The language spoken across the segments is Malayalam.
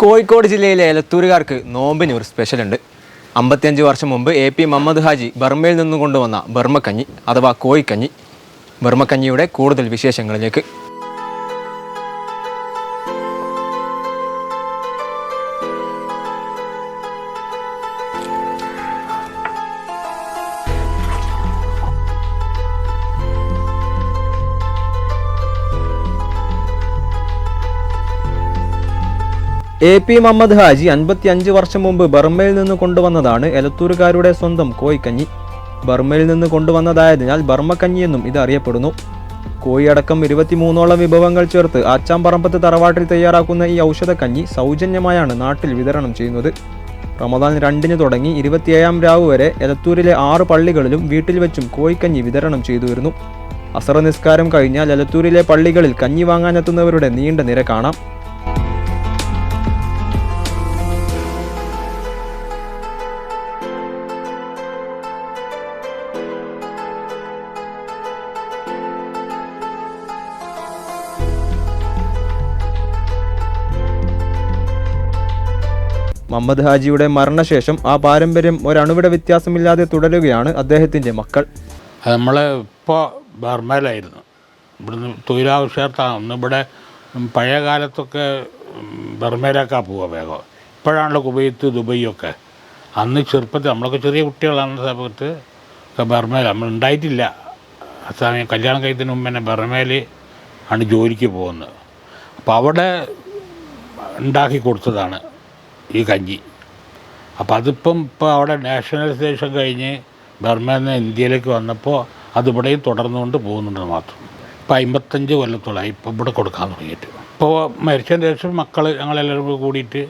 കോഴിക്കോട് ജില്ലയിലെ എലത്തൂരുകാർക്ക് നോമ്പിന് ഒരു സ്പെഷ്യൽ ഉണ്ട്. അമ്പത്തിയഞ്ച് വർഷം മുമ്പ് എ പി മുഹമ്മദ് ഹാജി ബർമയിൽ നിന്നും കൊണ്ടുവന്ന ബർമ്മക്കഞ്ഞി അഥവാ കോഴിക്കഞ്ഞി ബർമ്മക്കഞ്ഞിയുടെ കൂടുതൽ വിശേഷങ്ങളിലേക്ക് എ പി മുഹമ്മദ് ഹാജി അൻപത്തി അഞ്ച് വർഷം മുമ്പ് ബർമയിൽ നിന്ന് കൊണ്ടുവന്നതാണ് എലത്തൂരുകാരുടെ സ്വന്തം കോയിക്കഞ്ഞി ബർമയിൽ നിന്ന് കൊണ്ടുവന്നതായതിനാൽ ബർമ്മക്കഞ്ഞി എന്നും ഇത് അറിയപ്പെടുന്നു. കോയിയടക്കം ഇരുപത്തിമൂന്നോളം വിഭവങ്ങൾ ചേർത്ത് ആച്ചാമ്പറമ്പത്ത് തറവാട്ടിൽ തയ്യാറാക്കുന്ന ഈ ഔഷധക്കഞ്ഞി സൗജന്യമായാണ് നാട്ടിൽ വിതരണം ചെയ്യുന്നത്. റമദാൻ രണ്ടിന് തുടങ്ങി ഇരുപത്തിയേഴാം രാവ് വരെ എലത്തൂരിലെ ആറ് പള്ളികളിലും വീട്ടിൽ വെച്ചും കോയിക്കഞ്ഞി വിതരണം ചെയ്തു വരുന്നു. അസറ നിസ്കാരം കഴിഞ്ഞാൽ എലത്തൂരിലെ പള്ളികളിൽ കഞ്ഞി വാങ്ങാനെത്തുന്നവരുടെ നീണ്ട നിര കാണാം. മുഹമ്മദ് ഹാജിയുടെ മരണശേഷം ആ പാരമ്പര്യം ഒരണുവിട വ്യത്യാസമില്ലാതെ തുടരുകയാണ് അദ്ദേഹത്തിന്റെ മക്കൾ. നമ്മൾ ഇപ്പോൾ ബർമയിലായിരുന്നു. ഇവിടുന്ന് തൊഴിലാവശ്യത്താണ് ഒന്ന് ഇവിടെ പഴയ കാലത്തൊക്കെ ബർമയിലേക്കാ പോവുക വേഗം. ഇപ്പോഴാണല്ലോ കുവൈത്ത് ദുബൈയൊക്കെ. അന്ന് ചെറുപ്പത്തിൽ നമ്മളൊക്കെ ചെറിയ കുട്ടികളാണ് സമയത്ത് ബർമയിൽ നമ്മൾ ഉണ്ടായിട്ടില്ല. ആ സമയം കല്യാണം കഴിക്കുന്നതിന് മുമ്പ് തന്നെ ബർമയിൽ ആണ് ജോലിക്ക് പോകുന്നത്. അപ്പോൾ അവിടെ ഉണ്ടാക്കി കൊടുത്തതാണ്. ഈ കഞ്ഞി. അപ്പോൾ അതിപ്പം ഇപ്പോൾ അവിടെ നാഷണലൈസേഷൻ കഴിഞ്ഞ് ബർമയിൽ നിന്ന് ഇന്ത്യയിലേക്ക് വന്നപ്പോൾ അതിവിടെയും തുടർന്നുകൊണ്ട് പോകുന്നുണ്ട് മാത്രം. ഇപ്പോൾ അമ്പത്തഞ്ച് കൊല്ലത്തോളായി ഇപ്പോൾ ഇവിടെ കൊടുക്കാൻ തുടങ്ങിയിട്ട്. ഇപ്പോൾ മരിച്ചതിന് ശേഷം മക്കൾ ഞങ്ങളെല്ലാവരും കൂടി കൂടിയിട്ട്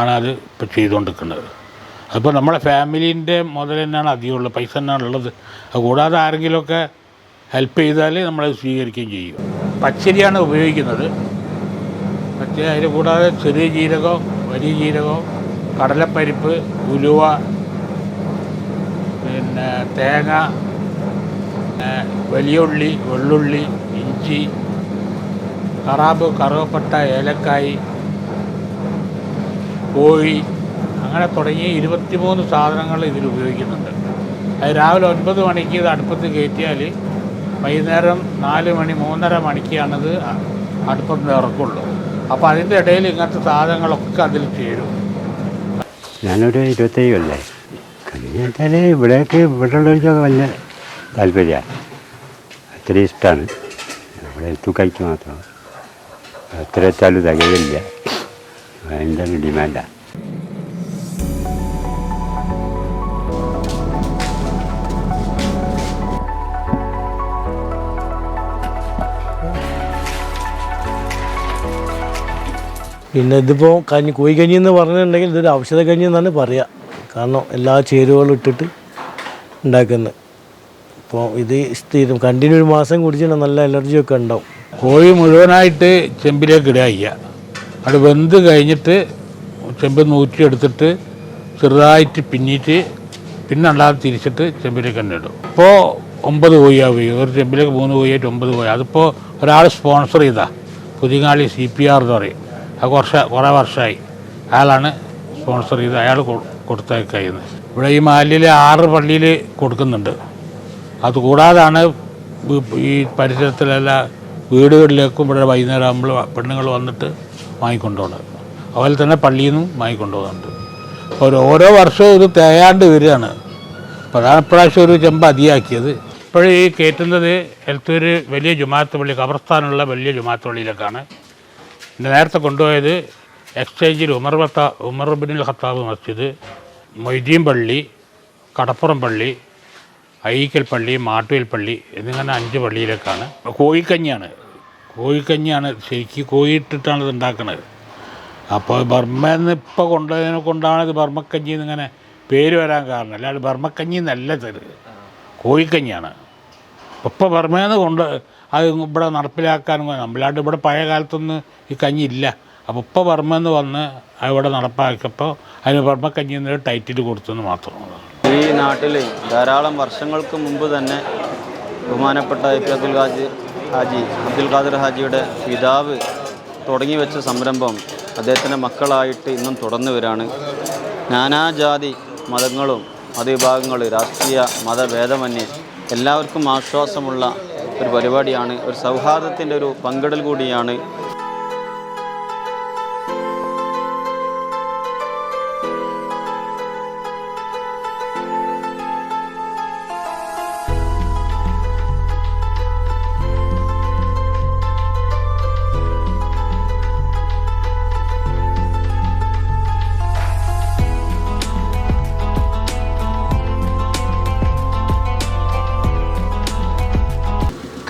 ആണ് അത് ഇപ്പോൾ ചെയ്തുകൊണ്ടിരിക്കുന്നത് അതിപ്പോൾ നമ്മുടെ ഫാമിലീന്റെ മുതൽ തന്നെയാണ് അധികമുള്ളത് പൈസ തന്നെയാണ് ഉള്ളത്. കൂടാതെ ആരെങ്കിലുമൊക്കെ ഹെൽപ്പ് ചെയ്താൽ നമ്മളത് സ്വീകരിക്കുകയും ചെയ്യും. പച്ചരിയാണ് ഉപയോഗിക്കുന്നത്. മറ്റേ അതിന് കൂടാതെ ചെറിയ ജീരകം വലിയ ജീരകം കടലപ്പരിപ്പ് ഉലുവ പിന്നെ തേങ്ങ വലിയ ഉള്ളി വെള്ളുള്ളി ഇഞ്ചി കറാബ് കറുവപ്പട്ട ഏലക്കായി കോഴി അങ്ങനെ തുടങ്ങി ഇരുപത്തിമൂന്ന് സാധനങ്ങൾ ഇതിൽ ഉപയോഗിക്കുന്നുണ്ട്. അത് രാവിലെ ഒൻപത് മണിക്ക് ഇത് അടുപ്പത്ത് കയറ്റിയാൽ വൈകുന്നേരം നാല് മണി മൂന്നര മണിക്കാണിത് അടുപ്പത്ത് ഇറക്കുള്ളൂ. അപ്പോൾ അതിന്റെ ഇടയിൽ ഇങ്ങനത്തെ സാധനങ്ങളൊക്കെ അതിൽ ചേരും. ഞാനൊരു ഇരുപത്തേഴ് കൊല്ലേ? കഴിഞ്ഞാൽ ഇവിടേക്ക് ഇവിടെ ഉള്ളവർക്കൊക്കെ വലിയ താല്പര്യമാണ് അത്രയും ഇഷ്ടമാണ് ഇവിടെ എത്തുക്കൈക്ക് മാത്രം. എത്ര വെച്ചാലും തികയില്ല. അതിന്റെ ഡിമാൻഡാണ് പിന്നെ ഇതിപ്പോൾ കഞ്ഞി കോഴി കഞ്ഞി എന്ന് പറഞ്ഞിട്ടുണ്ടെങ്കിൽ ഇതൊരു ഔഷധ കഞ്ഞി എന്നാണ് പറയുക കാരണം എല്ലാ ചേരുവകളും ഇട്ടിട്ട് ഉണ്ടാക്കുന്നത്. അപ്പോൾ ഇത് സ്ഥിരം കണ്ടിന്യൂ ഒരു മാസം കുടിച്ചാൽ നല്ല അലർജിയൊക്കെ ഉണ്ടാവും. കോഴി മുഴുവനായിട്ട് ചെമ്പിലേക്ക് ഇടുക ചെയ്യുക. അത് വെന്ത് കഴിഞ്ഞിട്ട് ചെമ്പ് നൂറ്റി എടുത്തിട്ട് ചെറുതായിട്ട് പിന്നിട്ട് പിന്നെ അല്ലാതെ തിരിച്ചിട്ട് ചെമ്പിലേക്ക് തന്നെ ഇടും. ഇപ്പോൾ ഒമ്പത് കോഴിയാണ് ഉപയോഗിക്കും ഒരു ചെമ്പിലേക്ക് മൂന്ന് കോഴിയായിട്ട് ഒമ്പത് കോഴി. അതിപ്പോൾ ഒരാൾ സ്പോൺസർ ചെയ്താൽ പുതിയങ്ങാളി സി പി ആർ എന്ന് പറയും. അത് കുറച്ച് കുറേ വർഷമായി. അയാളാണ് സ്പോൺസർ ചെയ്ത് അയാൾ കൊടുത്തേക്കുന്നത് ഇവിടെ ഈ മാലിയിൽ ആറ് പള്ളിയിൽ കൊടുക്കുന്നുണ്ട്. അതുകൂടാതാണ് ഈ പരിസരത്തിലെല്ലാ വീടുകളിലേക്കും ഇവിടെ വൈകുന്നേരം ആകുമ്പോൾ പെണ്ണുങ്ങൾ വന്നിട്ട് വാങ്ങിക്കൊണ്ടുപോകുന്നത്. അതുപോലെ തന്നെ പള്ളിയിൽ നിന്നും വാങ്ങിക്കൊണ്ടുപോകുന്നുണ്ട്. ഒരു ഓരോ വർഷവും ഇത് തേയാണ്ട് വരികയാണ്. പ്രധാന പ്രാവശ്യം ഒരു ചെമ്പ് അതിയാക്കിയത്. ഇപ്പോഴും കയറ്റുന്നത് എലത്തൂർ വലിയ ജുമാത്ത് പള്ളി ഖബർസ്ഥാനുള്ള വലിയ ജുമാത്ത് പള്ളിയിലേക്കാണ്. നേരത്തെ കൊണ്ടുപോയത് എക്സ്ചേഞ്ചിൽ ഉമർ ബത്ത ഉമർ ബിൻ ഖത്താബ് മസ്ജിദ് മൊയ്തീൻ പള്ളി കടപ്പുറം പള്ളി അയ്യക്കൽ പള്ളി മാട്ടുവൽ പള്ളി എന്നിങ്ങനെ അഞ്ച് പള്ളിയിലേക്കാണ്. കോഴിക്കഞ്ഞിയാണ്. കോഴിക്കഞ്ഞിയാണ് ശരിക്കും കോഴിയിട്ടിട്ടാണ് ഇത് ഉണ്ടാക്കുന്നത് അപ്പോൾ ബർമ്മയിൽ നിന്ന് ഇപ്പോൾ കൊണ്ടുപോയതിനെ കൊണ്ടാണ് ഇത് ബർമ്മക്കഞ്ഞി എന്നിങ്ങനെ പേര് വരാൻ കാരണം. അല്ലാണ്ട് ബർമ്മക്കഞ്ഞി എന്നല്ല ഇത്. കോഴിക്കഞ്ഞിയാണ്. ഇപ്പോൾ പറമേന്ന് കൊണ്ട് അത് ഇവിടെ നടപ്പിലാക്കാനും നമ്മളാണ്ട് ഇവിടെ പഴയ കാലത്തൊന്നും ഈ കഞ്ഞി ഇല്ല. അപ്പോൾ ഇപ്പോൾ നിന്ന് വന്ന് അത് ഇവിടെ നടപ്പാക്കിയപ്പോൾ അതിന് കഞ്ഞി എന്നൊരു ടൈറ്റിൽ കൊടുത്തെന്ന് മാത്രമാണ് ഈ നാട്ടിൽ ധാരാളം വർഷങ്ങൾക്ക് മുമ്പ് തന്നെ ബഹുമാനപ്പെട്ട എ പി അബ്ദുൽ ഖാജി ഹാജി അബ്ദുൽ ഖാദിർ ഹാജിയുടെ പിതാവ് തുടങ്ങി വെച്ച സംരംഭം അദ്ദേഹത്തിന്റെ മക്കളായിട്ട് ഇന്നും തുടർന്നു വരാണ്. നാനാജാതി മതങ്ങളും മതവിഭാഗങ്ങളും രാഷ്ട്രീയ മതഭേദമന്യേ എല്ലാവർക്കും ആശ്വാസമുള്ള ഒരു പരിപാടിയാണ്. ഒരു സൗഹാർദ്ദത്തിന്റെ ഒരു പങ്കിടൽ കൂടിയാണ്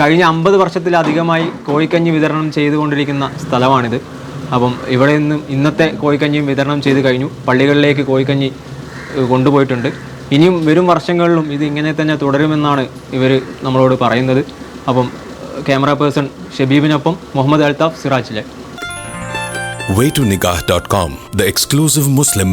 കഴിഞ്ഞ അമ്പത് വർഷത്തിലധികമായി കോഴിക്കഞ്ഞി വിതരണം ചെയ്തുകൊണ്ടിരിക്കുന്ന സ്ഥലമാണിത്. അപ്പം ഇവിടെ നിന്നും ഇന്നത്തെ കോഴിക്കഞ്ഞിയും വിതരണം ചെയ്ത് കഴിഞ്ഞു. പള്ളികളിലേക്ക് കോഴിക്കഞ്ഞി കൊണ്ടുപോയിട്ടുണ്ട്. ഇനിയും വരും വർഷങ്ങളിലും ഇത് ഇങ്ങനെ തന്നെ തുടരുമെന്നാണ് ഇവർ നമ്മളോട് പറയുന്നത്. അപ്പം ക്യാമറ പേഴ്സൺ ഷബീബിനൊപ്പം മുഹമ്മദ് അൽതാഫ് സിറാജിലെ. Waytonikah.com, the exclusive Muslim.